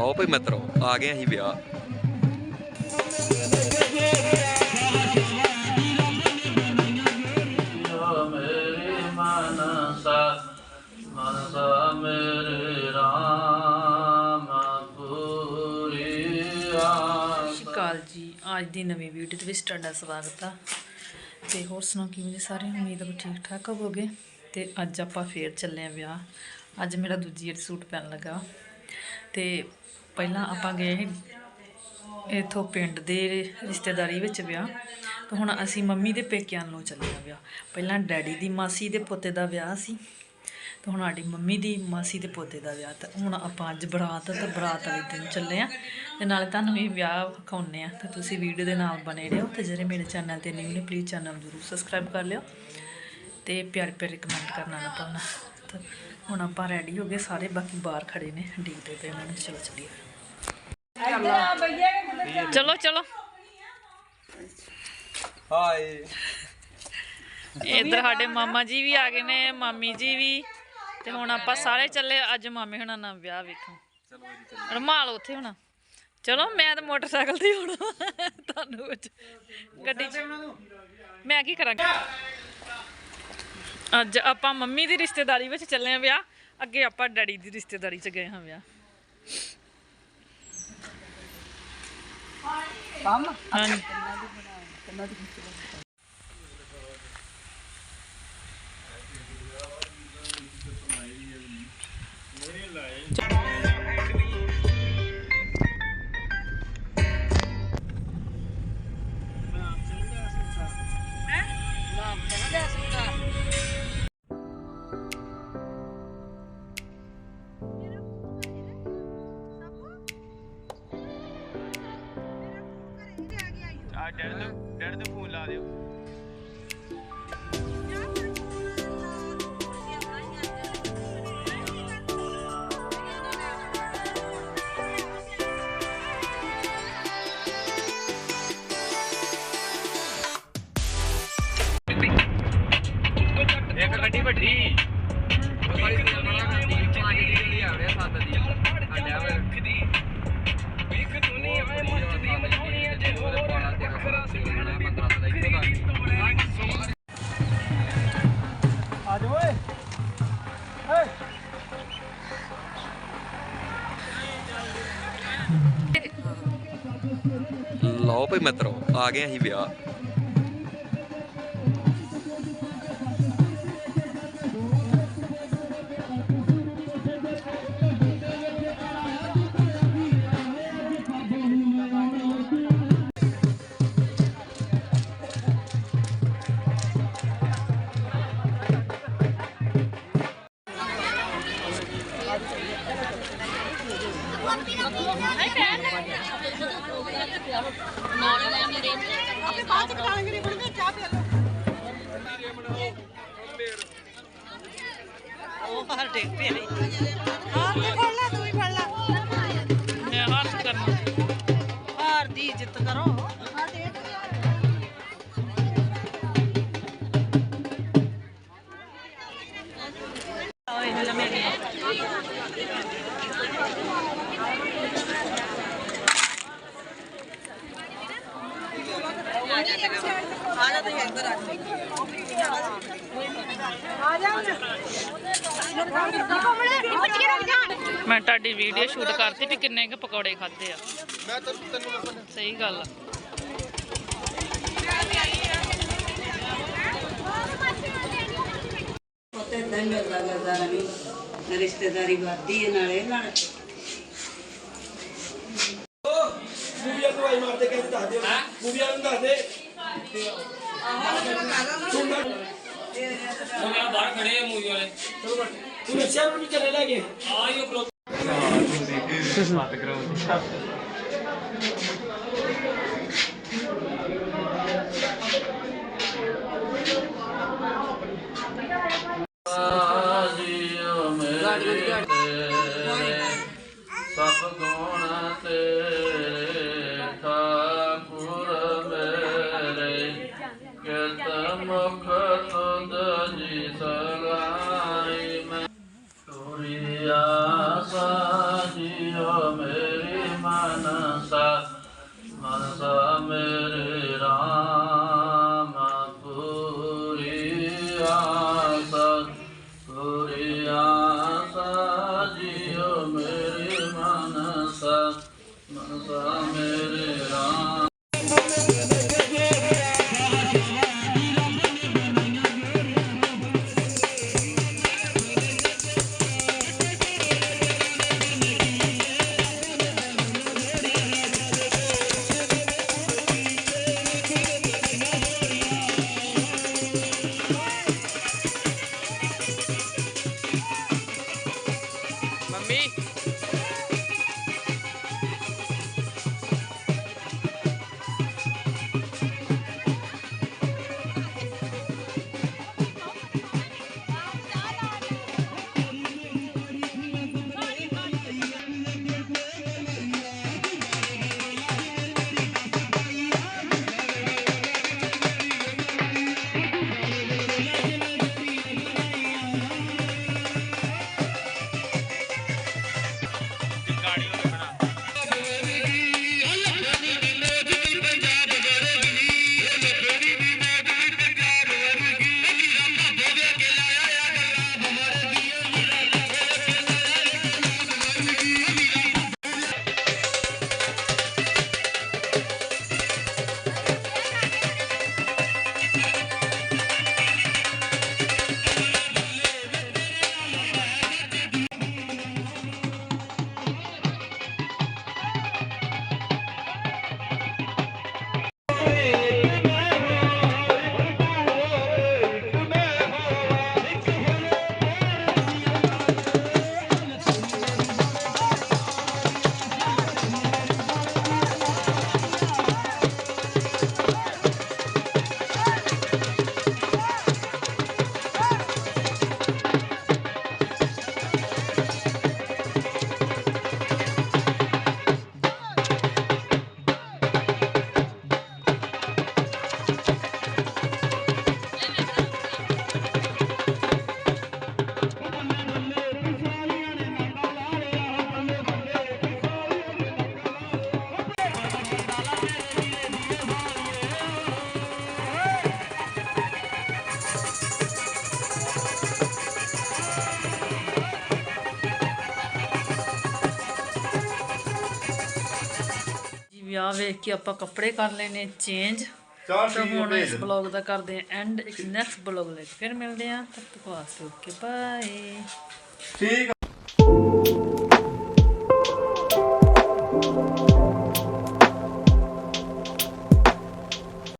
ਲਓ ਭਈ ਮਿੱਤਰੋ, ਆ ਗਏ ਅਸੀਂ ਵਿਆਹ। ਜੋ ਜੀ, ਅੱਜ ਦੀ ਨਵੀਂ ਵੀਡੀਓ ਦੇ ਵਿੱਚ ਤੁਹਾਡਾ ਸਵਾਗਤ ਆ। ਤੇ ਹੋਰ ਸੁਣਾਓ ਕਿਵੇਂ ਜੀ ਸਾਰੇ ਉਮੀਦ ਹੈ ਠੀਕ ਠਾਕ ਹੋਵੋਗੇ। ਤੇ ਅੱਜ ਆਪਾਂ ਫੇਰ ਚੱਲੇ ਆ ਵਿਆਹ। ਅੱਜ ਮੇਰਾ ਦੂਜੀ ਵਾਰ ਸੂਟ ਪੈਣ ਲੱਗਾ। ਤੇ ਪਹਿਲਾਂ ਆਪਾਂ ਗਏ ਸੀ ਇਥੋਂ ਪਿੰਡ ਦੇ ਰਿਸ਼ਤੇਦਾਰੀ ਵਿੱਚ ਵਿਆਹ, ਤੇ ਹੁਣ ਅਸੀਂ ਮੰਮੀ ਦੇ ਪੇਕਿਆਂ ਨੂੰ ਚੱਲੇ ਆ ਵਿਆਹ। ਪਹਿਲਾਂ ਡੈਡੀ ਦੀ ਮਾਸੀ ਦੇ ਪੋਤੇ ਦਾ ਵਿਆਹ ਸੀ, ਤੇ ਹੁਣ ਸਾਡੀ ਮੰਮੀ ਦੀ ਮਾਸੀ ਦੇ ਪੋਤੇ ਦਾ ਵਿਆਹ। ਤੇ ਹੁਣ ਆਪਾਂ ਅੱਜ ਬਰਾਤ ਤੇ ਬਰਾਤ ਵਾਲੇ ਦਿਨ ਚੱਲੇ ਆ ਤੇ ਨਾਲੇ ਤੁਹਾਨੂੰ ਵੀ ਵਿਆਹ ਵਿਖਾਉਣੇ ਆ ਤੇ ਤੁਸੀਂ ਵੀਡੀਓ ਦੇ ਨਾਲ ਬਣੇ ਰਹੋ, ਤੇ ਜਿਹੜੇ ਮੇਰੇ ਚੈਨਲ ਤੇ ਨਿਊ ਨੇ ਪਲੀਜ਼ ਚੈਨਲ ਜ਼ਰੂਰ ਸਬਸਕ੍ਰਾਈਬ ਕਰ ਲਿਓ, ਤੇ ਪਿਆਰ ਪਿਆਰੇ ਕਮੈਂਟ ਕਰਨਾ ਨਾ ਭੁੱਲਣਾ। ਤੇ ਹੁਣ ਆਪਾਂ ਰੈਡੀ ਹੋ ਗਏ, ਸਾਰੇ ਬਾਕੀ ਬਾਹਰ ਖੜੇ ਨੇ ਡੀਕਦੇ ਤੇ ਉਹਨਾਂ ਨੂੰ ਚਲੋ ਚੱਲੀਏ। ਚਲੋ ਚਲੋ। ਹਾਏ। ਇੱਧਰ ਸਾਡੇ ਮਾਮਾ ਜੀ ਵੀ ਆ ਗਏ ਨੇ ਮਾਮੀ ਜੀ ਵੀ। ਤੇ ਹੁਣ ਆਪਾਂ ਸਾਰੇ ਚੱਲੇ ਅੱਜ ਮਾਮੇ ਹੁਣਾਂ ਨਾਲ ਵਿਆਹ ਵੇਖਣ। ਰਮਾਲ ਉੱਥੇ ਹੋਣਾ। ਚਲੋ ਮੈਂ ਤਾਂ ਮੋਟਰਸਾਈਕਲ ਤੇ ਹੋਣਾ ਤੁਹਾਨੂੰ ਕੁਝ ਗੱਡੀ 'ਚ। ਮੈਂ ਕੀ ਕਰਾਂਗੀ? ਅੱਜ ਆਪਾਂ ਮੰਮੀ ਦੀ ਰਿਸ਼ਤੇਦਾਰੀ ਵਿੱਚ ਚੱਲੇ ਆ ਵਿਆਹ। ਅੱਗੇ ਆਪਾਂ ਡੈਡੀ ਦੀ ਰਿਸ਼ਤੇਦਾਰੀ 'ਚ ਗਏ ਹਾਂ ਵਿਆਹ। ਹਾਂਜੀ। ਆ ਡੈਡ ਨੂੰ ਡੈਡ ਨੂੰ ਫੋਨ ਲਾ ਦਿਓ। ਲਓ ਭਈ ਮਿੱਤਰੋ ਆ ਗਏ ਅਸੀਂ ਵਿਆਹ। ਮੈਂ ਹਾਰ ਕਰਨਾ। ਹਾਰ ਦੀ ਇੱਜ਼ਤ ਕਰੋ। ਮੈਂ ਤੁਹਾਡੀ ਵੀਡੀਓ ਸ਼ੂਟ ਕਰਤੀ ਵੀ ਕਿੰਨੇ ਕੁ ਪਕੌੜੇ ਖਾਦੇ ਆ। ਮੈਂ ਤੈਨੂੰ ਸਹੀ ਗੱਲ ਆ। ਉੱਤੇ ਇਦਾਂ ਹੀ ਮਿਲਦਾ ਮਿਲਦਾ ਰਵੀ। ਰਿਸ਼ਤੇਦਾਰੀ ਵੱਧਦੀ ਹੈ ਨਾਲੇ ਨਾਲ ਮੂਵੀਆਂ ਨੂੰ ਆਈ ਮਾਰਦੇ ਕਹਿੰਦੇ ਦੱਸ ਦਿਓ ਮੂਵੀਆਂ ਨੂੰ ਦੱਸ ਦੇ ਬਾਹਰ Amen. ਵਿਆਹ ਵੇਖ ਕੇ ਆਪਾਂ ਕੱਪੜੇ ਕਰ ਲਏ ਨੇ ਚੇਂਜ ਤਾਂ ਹੁਣ ਇਸ ਬਲੌਗ ਦਾ ਕਰਦੇ ਹਾਂ ਐਂਡ ਇੱਕ ਨੈਕਸਟ ਬਲੌਗ ਲੈ ਕੇ ਫਿਰ ਮਿਲਦੇ ਹਾਂ। ਤਦ ਤੱਕ ਵਾਸਤੇ ਓਕੇ ਬਾਏ ਠੀਕ